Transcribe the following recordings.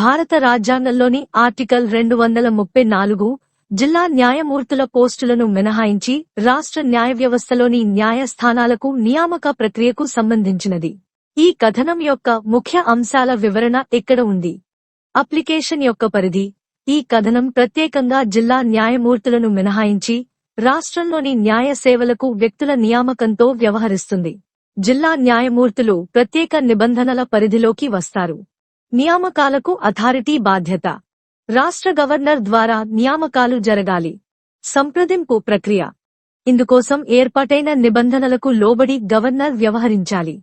భారత రాజ్యాంగంలోని ఆర్టికల్ రెండు వందల ముప్పై నాలుగు జిల్లా న్యాయమూర్తుల పోస్టులను మినహాయించి రాష్ట్ర న్యాయ వ్యవస్థలోని న్యాయస్థానాలకు నియామక ప్రక్రియకు సంబంధించినది. ఈ కథనం యొక్క ముఖ్య అంశాల వివరణ ఇక్కడ ఉంది? అప్లికేషన్ యొక్క పరిధి. ఈ కథనం ప్రత్యేకంగా జిల్లా న్యాయమూర్తులను మినహాయించి రాష్ట్రంలోని న్యాయ సేవలకు వ్యక్తుల నియామకంతో వ్యవహరిస్తుంది. జిల్లా న్యాయమూర్తులు ప్రత్యేక నిబంధనల పరిధిలోకి వస్తారు. నియామకాలకు అథారిటీ బాధ్యత. రాష్ట్ర గవర్నర్ ద్వారా నియామకాలు జరగాలి. సంప్రదింపు ప్రక్రియ. ఇందుకోసం ఏర్పాటైన నిబంధనలకు లోబడి గవర్నర్ వ్యవహరించాలి.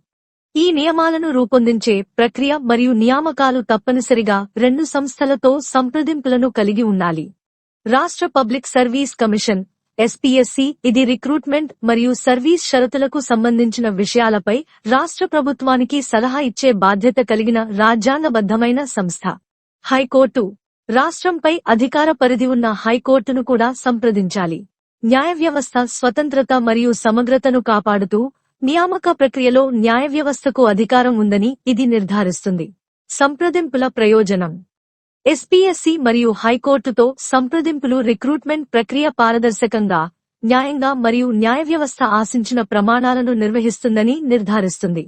ఈ నియమాలను రూపొందించే ప్రక్రియ మరియు నియామకాలు తప్పనిసరిగా రెండు సంస్థలతో సంప్రదింపులను కలిగి ఉండాలి. రాష్ట్ర పబ్లిక్ సర్వీస్ కమిషన్ ఎస్పీఎస్సి ఇది రిక్రూట్మెంట్ మరియు సర్వీస్ షరతులకు సంబంధించిన విషయాలపై రాష్ట్ర ప్రభుత్వానికి సలహా ఇచ్చే బాధ్యత కలిగిన రాజ్యాంగబద్ధమైన సంస్థ. హైకోర్టు. రాష్ట్రంపై అధికార పరిధి ఉన్న హైకోర్టును కూడా సంప్రదించాలి. న్యాయ వ్యవస్థ స్వతంత్రత మరియు సమగ్రతను కాపాడుతూ నియామక ప్రక్రియలో న్యాయ వ్యవస్థకు అధికారం ఉందని ఇది నిర్ధారిస్తుంది. సంప్రదింపుల ప్రయోజనం. ఎస్పీఎస్సీ మరియు హైకోర్టుతో సంప్రదింపులు రిక్రూట్మెంట్ ప్రక్రియ పారదర్శకంగా న్యాయంగా మరియు న్యాయ వ్యవస్థ ఆశించిన ప్రమాణాలను నిర్వహిస్తుందని నిర్ధారిస్తుంది.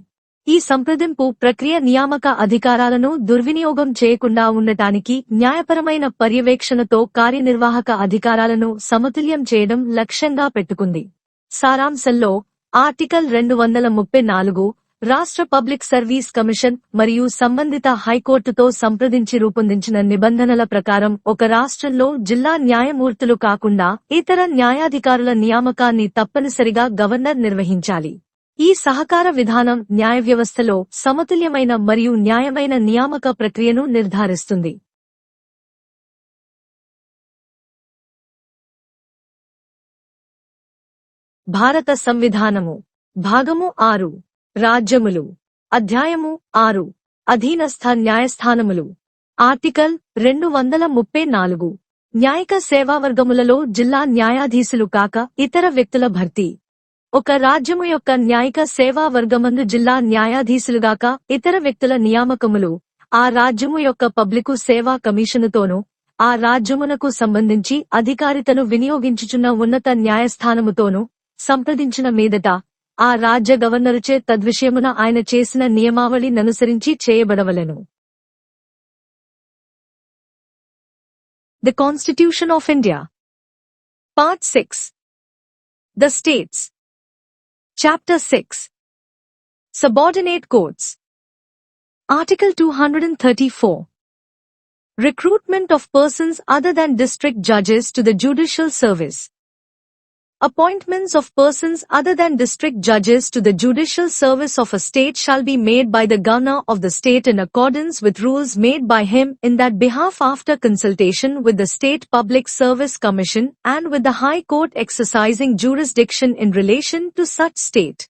ఈ సంప్రదింపు ప్రక్రియ నియామక అధికారాలను దుర్వినియోగం చేయకుండా ఉండటానికి న్యాయపరమైన పర్యవేక్షణతో కార్యనిర్వాహక అధికారాలను సమతుల్యం చేయడం లక్ష్యంగా పెట్టుకుంది. సారాంశంలో ఆర్టికల్ రెండు వందల ముప్పై నాలుగు రాష్ట్ర పబ్లిక్ సర్వీస్ కమిషన్ మరియు సంబంధిత హైకోర్టుతో సంప్రదించి రూపొందించిన నిబంధనల ప్రకారం ఒక రాష్ట్రంలో జిల్లా న్యాయమూర్తులు కాకుండా ఇతర న్యాయాధికారుల నియామకాన్ని తప్పనిసరిగా గవర్నర్ నిర్వహించాలి. ఈ సహకార విధానం న్యాయ వ్యవస్థలో సమతుల్యమైన మరియు న్యాయమైన నియామక ప్రక్రియను నిర్ధారిస్తుంది. భారత సంవిధానము. భాగము ఆరు. రాజ్యములు. అధ్యాయము ఆరు. అధీనస్థ న్యాయస్థానములు. ఆర్టికల్ రెండు వందల ముప్పై నాలుగు. న్యాయక సేవావర్గములలో జిల్లా న్యాయాధీశులు కాక ఇతర వ్యక్తుల భర్తీ. ఒక రాజ్యము యొక్క న్యాయిక సేవా వర్గమందు జిల్లా న్యాయాధీశులుగాక ఇతర వ్యక్తుల నియామకములు. ఆ రాజ్యము యొక్క పబ్లికు సేవా కమిషనుతోనూ ఆ రాజ్యమునకు సంబంధించి అధికారితను వినియోగించుచున్న ఉన్నత న్యాయస్థానముతోనూ సంప్రదించిన మీదట ఆ రాజ్య గవర్నరుచే తద్విషయమున ఆయన చేసిన నియమావళిననుసరించి చేయబడవలెను the constitution of India part six the states chapter six subordinate courts article two hundred and thirty four Recruitment of persons other than district judges to the judicial service. Appointments of persons other than district judges to the judicial service of a state shall be made by the governor of the state in accordance with rules made by him in that behalf after consultation with the State Public Service Commission and with the High Court exercising jurisdiction in relation to such state.